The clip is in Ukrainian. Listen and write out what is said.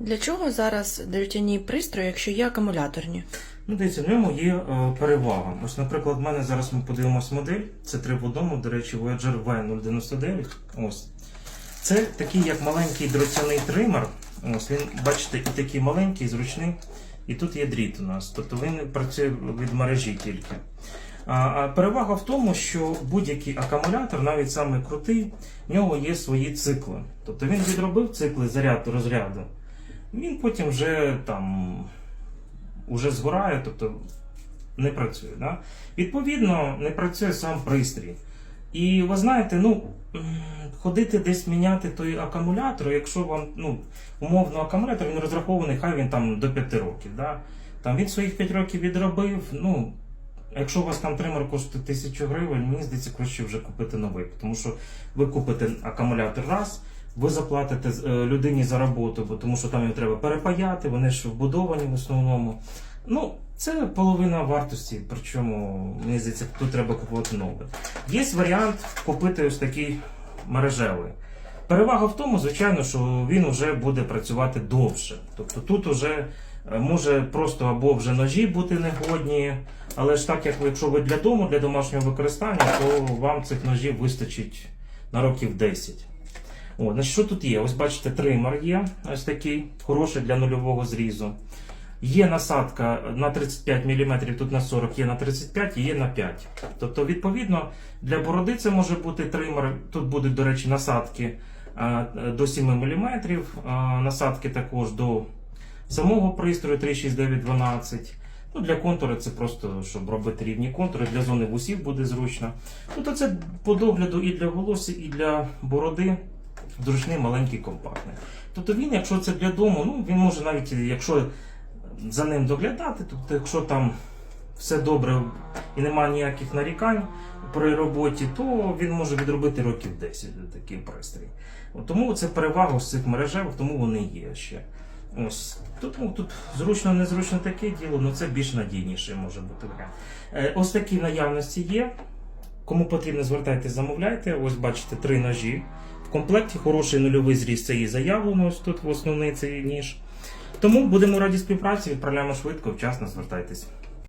Для чого зараз дротяні пристрої, якщо є акумуляторні? Ну, дивіться, в ньому є е, перевага. Ось, наприклад, в мене зараз ми подивимось модель. Це три в одному, до речі, Voyager V099. Ось. Це такий як маленький дротяний тример. Ось він, бачите, і такий маленький, зручний. І тут є дріт у нас. Тобто він працює від мережі тільки. А перевага в тому, що будь-який акумулятор, навіть самий крутий, в нього є свої цикли. Тобто він відробив цикли заряду розряду. Він потім вже там уже згорає, тобто не працює. Да? Відповідно, не працює сам пристрій. І ви знаєте, ну ходити десь міняти той акумулятор, якщо вам ну, умовно акумулятор він розрахований, хай він там до 5 років. Да? Там він своїх 5 років відробив. Ну, якщо у вас там тример коштує 1000 гривень, мені здається, краще вже купити новий. Тому що ви купите акумулятор раз, ви заплатите е, людині за роботу, бо тому що там його треба перепаяти, вони ж вбудовані в основному. Ну, це половина вартості, причому мені здається, тут треба купувати нове. Є варіант купити ось такий мережевий. Перевага в тому, звичайно, що він вже буде працювати довше. Тобто тут вже е, може просто або вже ножі бути негодні, але ж так як якщо ви для дому, для домашнього використання, то вам цих ножів вистачить на років 10. О, значить, що тут є? Ось бачите, тример є, ось такий, хороший для нульового зрізу. Є насадка на 35 мм, тут на 40, є на 35 і є на 5. Тобто, відповідно, для бороди це може бути тример. Тут будуть, до речі, насадки а, до 7 мм, а, насадки також до самого пристрою 36912. Ну, для контури це просто, щоб робити рівні контури, для зони вусів буде зручно. Тобто це по догляду і для волосся, і для бороди зручний, маленький, компактний. Тобто він, якщо це для дому, ну він може навіть, якщо за ним доглядати, тобто якщо там все добре і немає ніяких нарікань при роботі, то він може відробити років 10 такий пристрій. Тому це перевага з цих мережевих, тому вони є ще. Ось тут, ну, тут зручно, незручно таке діло, але це більш надійніше може бути. Е, Ось такі наявності є. Кому потрібно, звертайтеся, замовляйте. Ось бачите, три ножі. Комплекті хороший нульовий зріз це і заявлено, ось тут в основний цей ніж. Тому будемо раді співпраці, відправляємо швидко, вчасно звертайтесь.